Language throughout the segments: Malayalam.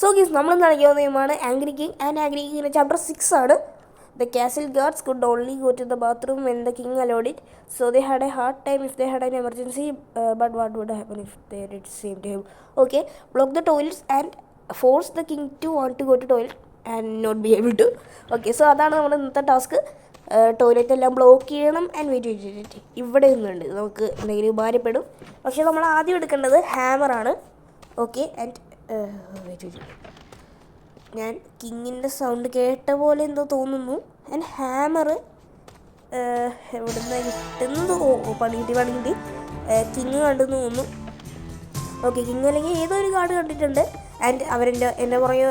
സോ ഗീസ് നമ്മൾ നൽകിയ നിയമമാണ് ആംഗ്രി കിങ് ആൻഡ് ആംഗ്രി കിങ്ങിന്റെ ചാപ്റ്റർ സിക്സ് ആണ്. The castle guards could only go to the bathroom when the king allowed it so they had a hard time if they had an emergency but what would happen if they did same to him okay block the toilets and force the king to want to go to toilet and not be able to okay so അതാണ് നമ്മുടെ ഇന്നത്തെ ടാസ്ക് ടോയ്ലറ്റ് എല്ലാം ബ്ലോക്ക് ചെയ്യണം ആൻഡ് വെയിറ്റ് വെയിറ്റ് ഇവിടെ നിന്നുണ്ട്. നമുക്ക് എന്തെങ്കിലും ഉപകാരപ്പെടും. പക്ഷേ നമ്മൾ ആദ്യം എടുക്കേണ്ടത് ഹാമറാണ് ഓക്കെ ആൻഡ് ഞാൻ കിങ്ങിന്റെ സൗണ്ട് കേട്ട പോലെ എന്തോ തോന്നുന്നു. ആൻഡ് ഹാമർ എവിടുന്ന് കിട്ടുന്നത് പണിയിട്ട് പണിയിട്ട് കിങ് കണ്ടെന്ന് തോന്നുന്നു. ഓക്കെ കിങ് അല്ലെങ്കിൽ ഏതോ ഒരു കാർഡ് കണ്ടിട്ടുണ്ട്. ആൻഡ് അവരെന്റെ എന്റെ പുറകെ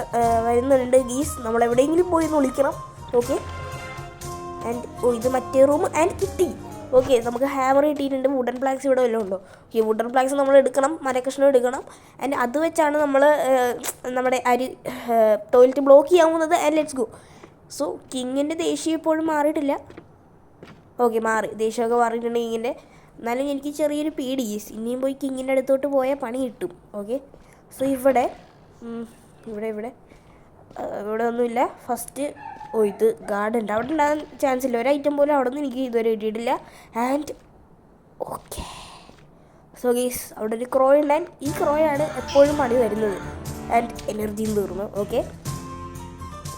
വരുന്നുണ്ട് ഗീസ്. നമ്മൾ എവിടെയെങ്കിലും പോയി ഒന്ന് വിളിക്കണം. ഓക്കെ. ആൻഡ് ഇത് മറ്റേ റൂം ആൻഡ് കിട്ടി. ഓക്കെ നമുക്ക് ഹാമർ കിട്ടിയിട്ടുണ്ട് വുഡൻ പ്ലാക്സ് ഇവിടെ വല്ലതും ഉണ്ടോ? ഓക്കെ വുഡൻ പ്ലാക്സ് നമ്മൾ എടുക്കണം. മരക്കഷ്ണം എടുക്കണം. ആൻഡ് അത് വെച്ചാണ് നമ്മൾ നമ്മുടെ അരി ടോയ്ലറ്റ് ബ്ലോക്ക് ചെയ്യാൻ പോകുന്നത്. ആൻഡ് ലെറ്റ്സ് ഗോ സോ കിങ്ങിന്റെ ദേഷ്യം ഇപ്പോഴും മാറിയിട്ടില്ല. ഓക്കെ മാറി. ദേഷ്യമൊക്കെ മാറിയിട്ടുണ്ട് കിങ്ങിന്റെ. എന്നാലും എനിക്ക് ചെറിയൊരു പേടി. ഇനിയും പോയി കിങ്ങിന്റെ അടുത്തോട്ട് പോയാൽ പണി കിട്ടും. ഓക്കെ. സോ ഇവിടെ ഇവിടെ ഇവിടെ. ഇവിടെ ഒന്നുമില്ല ഫസ്റ്റ് ഓ ഇത് ഗാർഡ് ഉണ്ട് അവിടെ ഉണ്ടാകാൻ ചാൻസ് ഇല്ല. ഒരു ഐറ്റം പോലും അവിടെ നിന്ന് എനിക്ക് ഇതുവരെ കിട്ടിയിട്ടില്ല. ആൻഡ് ഓക്കെ സോ ഗീസ് അവിടെ ഒരു ക്രോയ് ഉണ്ടാൻ ഈ ക്രോയാണ് എപ്പോഴും പണി വരുന്നത്. ആൻഡ് എനർജിയും തീർന്നു. ഓക്കെ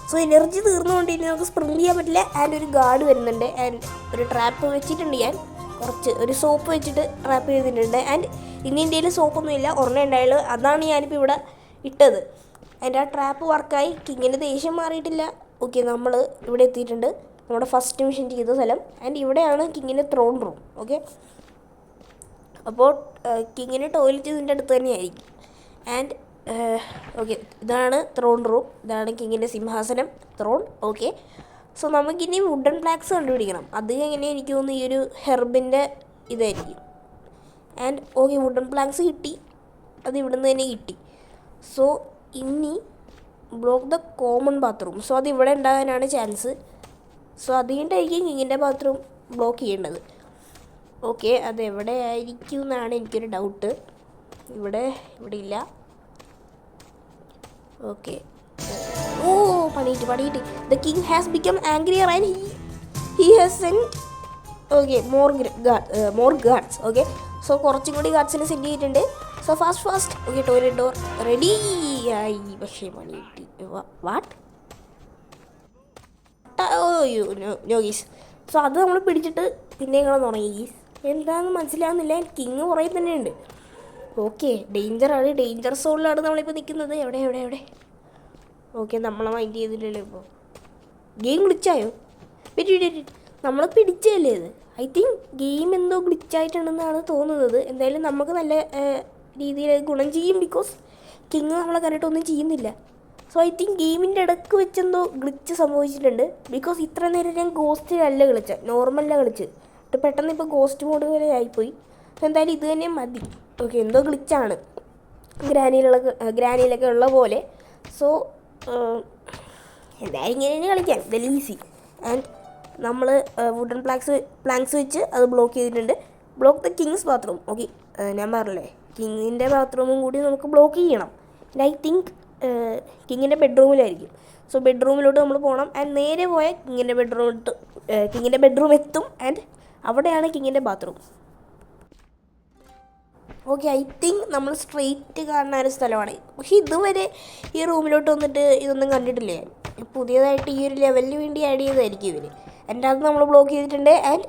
സോ എനർജി തീർന്നുകൊണ്ട് ഇനി നമുക്ക് സ്പ്രിങ് ചെയ്യാൻ പറ്റില്ല. ആൻഡ് ഒരു ഗാർഡ് വരുന്നുണ്ട്. ആൻഡ് ഒരു ട്രാപ്പ് വെച്ചിട്ടുണ്ട് ഞാൻ. കുറച്ച് ഒരു സോപ്പ് വെച്ചിട്ട് ട്രാപ്പ് ചെയ്തിട്ടുണ്ട്. ആൻഡ് ഇനി ഇന്ത്യയിൽ സോപ്പൊന്നുമില്ല ഒരെണ്ണ ഉണ്ടായുള്ളൂ. അതാണ് ഞാനിപ്പോൾ ഇവിടെ ഇട്ടത്. അതിന്റെ ആ ട്രാപ്പ് വർക്കായി കിങ്ങിന് ദേഷ്യം മാറിയിട്ടില്ല. ഓക്കെ നമ്മൾ ഇവിടെ എത്തിയിട്ടുണ്ട്. നമ്മുടെ ഫസ്റ്റ് മിഷൻ ചെയ്ത സ്ഥലം. ആൻഡ് ഇവിടെയാണ് കിങ്ങിന്റെ ത്രോൺ റൂം ഓക്കെ അപ്പോൾ കിങ്ങിന് ടോയ്ലറ്റ് ഇതിന്റെ അടുത്ത് തന്നെയായിരിക്കും. ആൻഡ് ഓക്കെ ഇതാണ് ത്രോൺ റൂം ഇതാണ് കിങ്ങിന്റെ സിംഹാസനം ത്രോൺ ഓക്കെ സോ നമുക്കിനി വുഡൻ പ്ലാക്സ് കണ്ടുപിടിക്കണം. അത് എങ്ങനെ എനിക്ക് തോന്നുന്നു ഈ ഒരു ഹെർബിന്റെ ഇതായിരിക്കും. ആൻഡ് ഓക്കെ വുഡൻ പ്ലാങ്ക്സ് കിട്ടി. അത് ഇവിടുന്ന് തന്നെ കിട്ടി. സോ ഇനി block the common bathroom so അത് ഇവിടെ ഉണ്ടാകാനാണ് ചാൻസ് സോ അതുകൊണ്ടായിരിക്കും കിങ്ങിന്റെ ബാത്റൂം ബ്ലോക്ക് ചെയ്യേണ്ടത്. ഓക്കെ അത് എവിടെ ആയിരിക്കും എന്നാണ് എനിക്കൊരു ഡൗട്ട് ഇവിടെ ഇവിടെ ഇല്ല. ഓക്കെ ഓ പണിയിട്ട് പണിയിട്ട്. The king has become angrier and he he has send okay more more guards okay so കുറച്ചും കൂടി ഗാർഡ്സിനെ സെൻഡ് ചെയ്തിട്ടുണ്ട്. So fast fast okay toilet door ready ആയി പക്ഷേ മണി കിട്ടി. വാട്ട് യോഗീസ് സോ അത് നമ്മൾ പിടിച്ചിട്ട് പിന്നെ ഇങ്ങനെ തുടങ്ങി ഗീസ്. എന്താണെന്ന് മനസ്സിലാവുന്നില്ല. കിങ് കുറേ തന്നെ ഉണ്ട്. ഓക്കെ ഡേഞ്ചറാണ് ഡേഞ്ചർ സോണിലാണ് നമ്മളിപ്പോൾ നിൽക്കുന്നത് എവിടെ എവിടെ എവിടെ? ഓക്കെ നമ്മളെ മൈൻഡ് ചെയ്തില്ലല്ലോ ഇപ്പോൾ ഗെയിം ഗ്ലിച്ചായോ നമ്മൾ പിടിച്ചല്ലേ ഇത്? ഐ തിങ്ക് ഗെയിം എന്തോ ഗ്ലിച്ചായിട്ടുണ്ടെന്നാണ് തോന്നുന്നത്. എന്തായാലും നമുക്ക് നല്ല രീതിയിൽ ഗുണം ചെയ്യും ബിക്കോസ് കിങ് നമ്മളെ കണ്ടിട്ടൊന്നും ചെയ്യുന്നില്ല. സോ ഐ തിങ്ക് ഗെയിമിന്റെ ഇടയ്ക്ക് വെച്ചെന്തോ ഗ്ലിച്ച് സംഭവിച്ചിട്ടുണ്ട്. ബിക്കോസ് ഇത്ര നേരം ഞാൻ ഗോസ്റ്റിലല്ല കളിച്ചത് നോർമലല്ല കളിച്ചത് എന്നിട്ട് പെട്ടെന്ന് ഇപ്പോൾ ഗോസ്റ്റ് മോഡ് വരെ ആയിപ്പോയി. എന്തായാലും ഇത് തന്നെ മതി. ഓക്കെ എന്തോ ഗ്ലിച്ചാണ് ഗ്രാനിയിലുള്ള ഗ്രാനിയിലൊക്കെ ഉള്ള പോലെ. സോ എന്തായാലും ഇങ്ങനെ തന്നെ കളിക്കാം. വെരി ഈസി ആൻഡ് നമ്മൾ വുഡൻ പ്ലാങ്ക്സ് പ്ലാങ്ക്സ് വെച്ച് അത് ബ്ലോക്ക് ചെയ്തിട്ടുണ്ട്. Block the king's bathroom okay ഞാൻ പറഞ്ഞില്ലേ? കിങ്ങിന്റെ ബാത്റൂമും കൂടി നമുക്ക് ബ്ലോക്ക് ചെയ്യണം. ആൻഡ് ഐ തിങ്ക് കിങ്ങിന്റെ ബെഡ്റൂമിലായിരിക്കും. സോ ബെഡ്റൂമിലോട്ട് നമ്മൾ പോകണം ആൻഡ് നേരെ പോയാൽ കിങ്ങിന്റെ ബെഡ്റൂമിട്ട് കിങ്ങിന്റെ ബെഡ്റൂം എത്തും. ആൻഡ് അവിടെയാണ് കിങ്ങിന്റെ ബാത്റൂം. ഓക്കെ ഐ തിങ്ക് നമ്മൾ സ്ട്രെയിറ്റ് കാണുന്ന ഒരു സ്ഥലമാണ്. പക്ഷെ ഇതുവരെ ഈ റൂമിലോട്ട് വന്നിട്ട് ഇതൊന്നും കണ്ടിട്ടില്ല? പുതിയതായിട്ട് ഈ ഒരു ലെവലിന് വേണ്ടി ആഡ് ചെയ്തായിരിക്കും ഇവർ എന്റെ അത് നമ്മൾ ബ്ലോക്ക് ചെയ്തിട്ടുണ്ട്. And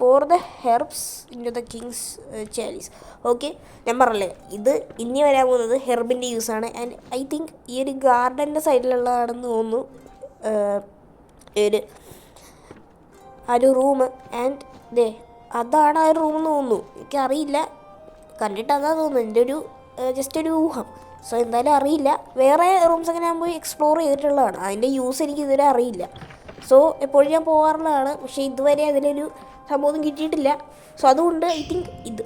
pour the herbs into the king's chalice okay ഞാൻ പറഞ്ഞില്ലേ ഇത് ഇനി വരാൻ പോകുന്നത് ഹെർബിന്റെ യൂസാണ് ആൻഡ് ഐ തിങ്ക് ഈ ഒരു ഗാർഡന്റെ സൈഡിലുള്ളതാണെന്ന് തോന്നുന്നു. ഈ ഒരു ആ ഒരു റൂം ആൻഡ് ദേ അതാണ് ആ ഒരു റൂം എന്ന് തോന്നുന്നു. എനിക്കറിയില്ല കണ്ടിട്ട് അതാ തോന്നുന്നു. എന്റെ ഒരു ജസ്റ്റ് ഒരു ഊഹം. സോ എന്തായാലും അറിയില്ല. വേറെ റൂംസ് ഒക്കെ ഞാൻ പോയി എക്സ്പ്ലോർ ചെയ്തിട്ടുള്ളതാണ്. അതിന്റെ യൂസ് എനിക്ക് ഇതുവരെ അറിയില്ല. സോ എപ്പോഴും ഞാൻ പോകാറുള്ളതാണ് പക്ഷേ ഇതുവരെ അതിനൊരു സംഭവം കിട്ടിയിട്ടില്ല. സോ അതുകൊണ്ട് ഐ തിങ്ക് ഇത്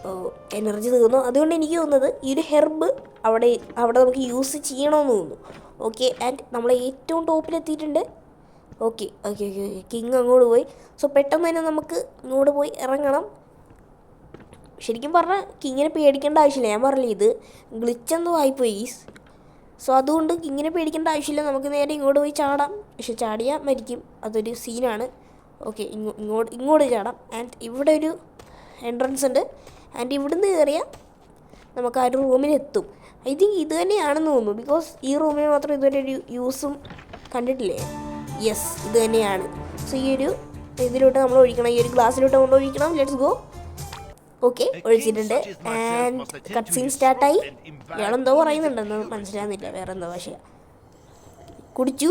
എനർജി തീർന്നു. അതുകൊണ്ട് എനിക്ക് തോന്നുന്നത് ഈ ഒരു ഹെർബ് അവിടെ അവിടെ നമുക്ക് യൂസ് ചെയ്യണമെന്ന് തോന്നുന്നു. ഓക്കെ ആൻഡ് നമ്മൾ ഏറ്റവും ടോപ്പിലെത്തിയിട്ടുണ്ട് okay okay okay okay king അങ്ങോട്ട് പോയി. സോ പെട്ടെന്ന് തന്നെ നമുക്ക് ഇങ്ങോട്ട് പോയി ഇറങ്ങണം. ശരിക്കും പറഞ്ഞാൽ കിങ്ങിനെ പേടിക്കേണ്ട ആവശ്യമില്ല. ഞാൻ പറഞ്ഞില്ല ഇത് ഗ്ലിച്ചെന്തോ ആയിപ്പോയി. സോ അതുകൊണ്ട് ഇങ്ങനെ പേടിക്കേണ്ട ആവശ്യമില്ല. നമുക്ക് നേരെ ഇങ്ങോട്ട് പോയി ചാടാം. പക്ഷെ ചാടിയാൽ മരിക്കും. അതൊരു സീനാണ് ഓക്കെ ഇങ്ങോ ഇങ്ങോട്ട് ഇങ്ങോട്ട് ചാടാം. ആൻഡ് ഇവിടെ ഒരു എൻട്രൻസ് ഉണ്ട്. ആൻഡ് ഇവിടുന്ന് കയറിയാൽ നമുക്ക് ആ ഒരു റൂമിലെത്തും. ഐ തിങ്ക് ഇത് തന്നെയാണെന്ന് തോന്നുന്നു. ബിക്കോസ് ഈ റൂമിന് മാത്രം ഇതുവരെ ഒരു യൂസും കണ്ടിട്ടില്ലേ? യെസ് ഇത് തന്നെയാണ്. സോ ഈ ഒരു ഇതിലോട്ട് നമ്മൾ ഒഴിക്കണം. ഈ ഒരു ഗ്ലാസ്സിലോട്ട് നമ്മൾ ഒഴിക്കണം. ലെറ്റ്സ് ഗോ ഓക്കെ ഒഴിച്ചിട്ടുണ്ട്. ആൻഡ് കട്ട് സീൻ സ്റ്റാർട്ടായി ഇയാളെന്തോ പറയുന്നുണ്ടെന്ന് മനസ്സിലാകുന്നില്ല വേറെ എന്തോ പക്ഷേ കുടിച്ചു.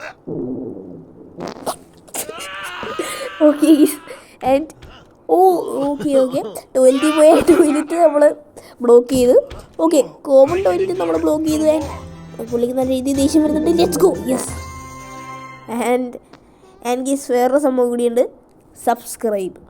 Okay and oh okay okay ടോയ്ലറ്റിൽ പോയ ടോയ്ലറ്റ് നമ്മൾ ബ്ലോക്ക് ചെയ്തു. ഓക്കെ കോമൺ ടോയ്ലറ്റ് നമ്മൾ ബ്ലോക്ക് ചെയ്തു. പുള്ളിക്ക് നല്ല രീതിയിൽ ദേഷ്യം വരുന്നുണ്ട്. Let's go yes and and guys വേറൊരു സംഭവം കൂടിയുണ്ട്. subscribe.